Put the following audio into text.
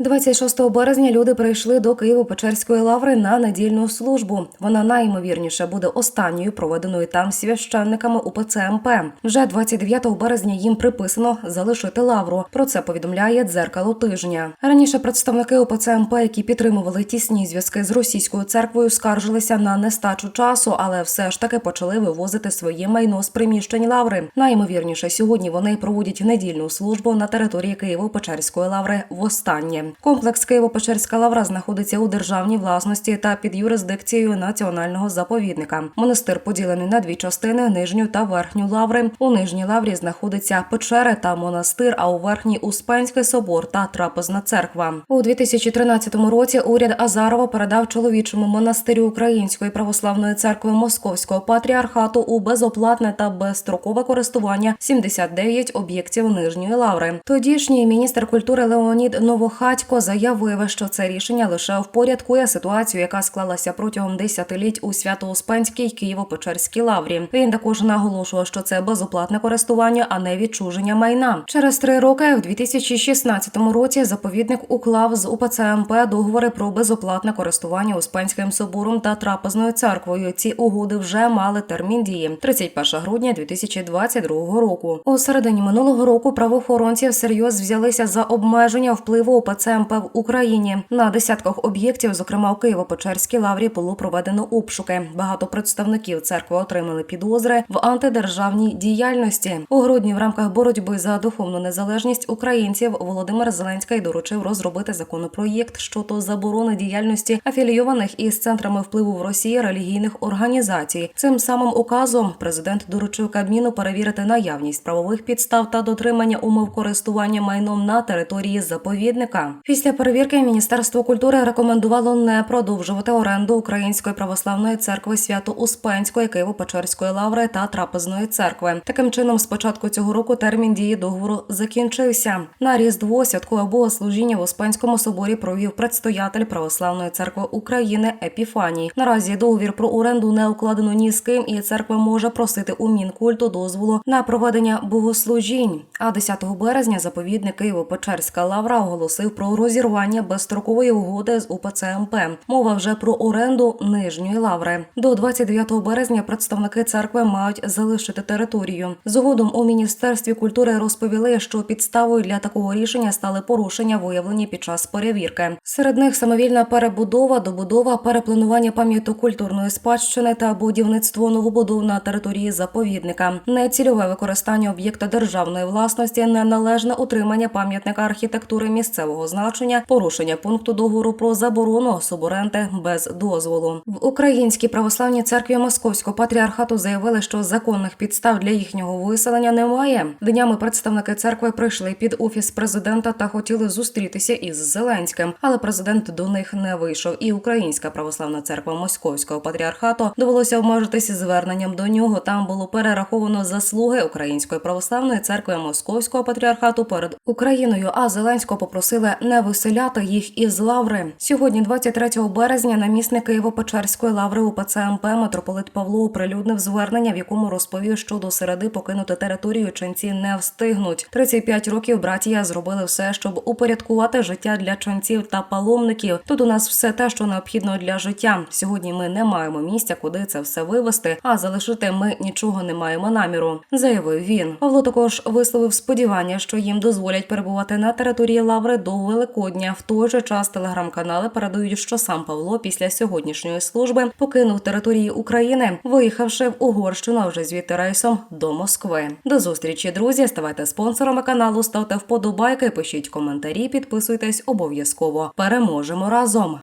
26 березня люди прийшли до Києво-Печерської лаври на недільну службу. Вона найімовірніше буде останньою проведеною там священниками УПЦ МП. Вже 29 березня їм приписано залишити лавру. Про це повідомляє дзеркало тижня. Раніше представники УПЦ які підтримували тісні зв'язки з російською церквою, скаржилися на нестачу часу, але все ж таки почали вивозити своє майно з приміщень лаври. Найімовірніше, сьогодні вони проводять недільну службу на території Києво-Печерської лаври. Востаннє комплекс Києво-Печерська лавра знаходиться у державній власності та під юрисдикцією національного заповідника. Монастир поділений на дві частини: нижню та верхню лаври. У нижній лаврі знаходиться печери та монастир. А у верхній Успенський собор та трапезна церква. У 2013 році уряд Азарова передав чоловічому монастирю Української православної церкви Московського патріархату у безоплатне та безстрокове користування 79 об'єктів нижньої лаври. Тодішній міністр культури Леонід Новохатько заявив, що це рішення лише впорядкує ситуацію, яка склалася протягом десятиліть у Свято-Успенській Києво-Печерській лаврі. Він також наголошував, що це безоплатне користування, а не відчуження майна. Через три роки, в 2016 році, заповідник уклав з УПЦ договори про безоплатне користування Успенським собором та трапезною церквою. Ці угоди вже мали термін дії 31 грудня 2022 року. У середині минулого року правоохоронці всерйоз взялися за обмеження впливу УПЦ МП в Україні. На десятках об'єктів, зокрема у Києво-Печерській лаврі, було проведено обшуки. Багато представників церкви отримали підозри в антидержавній діяльності. У грудні в рамках боротьби за духовну незалежність українців Володимир Зеленський доручив розробити законопроєкт щодо заборони діяльності афілійованих із центрами впливу в Росії релігійних організацій. Цим самим указом президент доручив Кабміну перевірити наявність правових підстав та дотримання умов користування майном на території заповідника. Після перевірки Міністерство культури рекомендувало не продовжувати оренду Української православної церкви Свято-Успенської Києво-Печерської лаври та трапезної церкви. Таким чином, з початку цього року термін дії договору закінчився. На різдво святкове богослужіння в Успенському соборі провів предстоятель Православної церкви України Епіфаній. Наразі договір про оренду не укладено ні з ким, і церква може просити у мінкульту дозволу на проведення богослужінь. А 10 березня заповідник Києво-Печерська лавра оголосив про розірвання безстрокової угоди з УПЦ МП. Мова вже про оренду нижньої лаври. До 29 березня представники церкви мають залишити територію. Згодом у міністерстві культури розповіли, що підставою для такого рішення стали порушення, виявлені під час перевірки. Серед них самовільна перебудова, добудова, перепланування пам'яток-культурної спадщини та будівництво новобудов на території заповідника, нецільове використання об'єкта державної власності, неналежне утримання пам'ятника архітектури місцевого значення, порушення пункту договору про заборону суборенти без дозволу. В Українській православній церкві Московського патріархату заявили, що законних підстав для їхнього виселення немає. Днями представники церкви прийшли під офіс президента та хотіли зустрітися із Зеленським, але президент до них не вийшов. І Українська православна церква Московського патріархату довелося обмежитися зверненням до нього. Там було перераховано заслуги Української православної церкви Московського патріархату перед Україною. А Зеленського попросили не виселяти їх із лаври. Сьогодні, 23 березня, намісник Києво-Печерської лаври УПЦ МП митрополит Павло оприлюднив звернення, в якому розповів, що до середи покинути територію ченці не встигнуть. 35 років братія зробили все, щоб упорядкувати життя для ченців та паломників. Тут у нас все те, що необхідно для життя. Сьогодні ми не маємо місця, куди це все вивести, а залишити ми нічого не маємо наміру, заявив він. Павло також висловив сподівання, що їм дозволять перебувати на території лаври до Великодня. В той же час телеграм-канали передають, що сам Павло після сьогоднішньої служби покинув території України, виїхавши в Угорщину вже звідти рейсом до Москви. До зустрічі, друзі. Ставайте спонсорами каналу, ставте вподобайки, пишіть коментарі, підписуйтесь обов'язково. Переможемо разом.